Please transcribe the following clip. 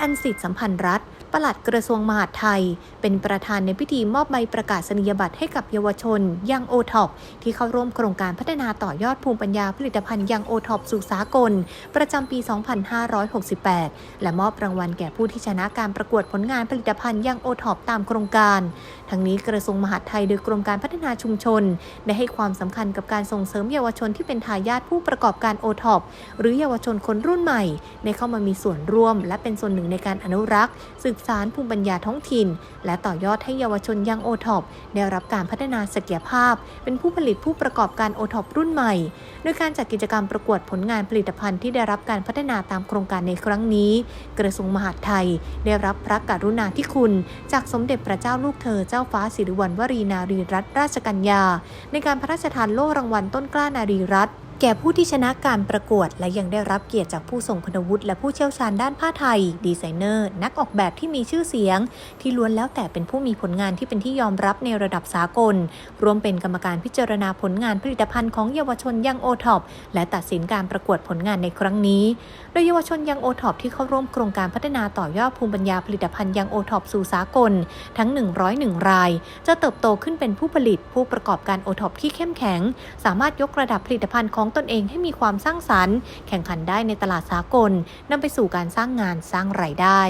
อันสิทธิ์สัมพันธ์รัฐ ปลัดกระทรวงมหาดไทย เป็นประธานในพิธีมอบใบประกาศนียบัตรให้กับเยาวชนยังโอท็อปที่เข้าร่วมโครงการพัฒนาต่อยอดภูมิปัญญาผลิตภัณฑ์ยังโอท็อปสู่สากล ประจำปี 2568 และมอบรางวัลแก่ผู้ที่ชนะการประกวดผลงานผลิตภัณฑ์ยังโอท็อปตามโครงการ ทั้งนี้กระทรวงมหาดไทยโดยกรมการพัฒนาชุมชน ได้ให้ความสำคัญกับการส่งเสริมเยาวชนที่เป็นทายาทผู้ประกอบการโอท็อปหรือเยาวชนคนรุ่นใหม่ได้เข้ามามีส่วนร่วม และเป็นส่วนหนึ่งในการอนุรักษ์ สืบสารภูมิปัญญาท้องถิ่น และต่อยอดให้เยาวชนยังโอท็อปได้รับการพัฒนาศักยภาพ เป็นผู้ผลิตผู้ประกอบการโอท็อปรุ่นใหม่ โดยการจัดกิจกรรมประกวดผลงานผลิตภัณฑ์ที่ได้รับการพัฒนาตามโครงการในครั้งนี้ กระทรวงมหาดไทย ได้รับพระกรุณาธิคุณ จากสมเด็จพระเจ้าลูกเธอเจ้าฟ้าสิริวัณวรีนารีรัตนราชกัญญา ในการพระราชทานโล่รางวัลต้นกล้านารีรัตน์ แก่ผู้ที่ชนะการประกวด และยังได้รับเกียรติจากผู้ทรงคุณวุฒิและผู้เชี่ยวชาญด้านผ้าไทย ดีไซเนอร์ นักออกแบบที่มีชื่อเสียง ที่ล้วนแล้วแต่เป็นผู้มีผลงานที่เป็นที่ยอมรับในระดับสากล รวมเป็นกรรมการพิจารณาผลงานผลิตภัณฑ์ของเยาวชนยังโอท็อปและตัดสินการประกวดผลงานในครั้งนี้ โดยเยาวชนยังโอท็อปที่เข้าร่วมโครงการพัฒนาต่อยอดภูมิปัญญาผลิตภัณฑ์ยังโอท็อปสู่สากล ทั้ง 101 ราย จะเติบโตขึ้นเป็นผู้ผลิตผู้ประกอบการโอท็อปที่เข้มแข็ง สามารถยกระดับผลิตภัณฑ์ของตนเองให้มีความสร้างสรรค์ แข่งขันได้ในตลาดสากลนำไปสู่การสร้างงานสร้างรายได้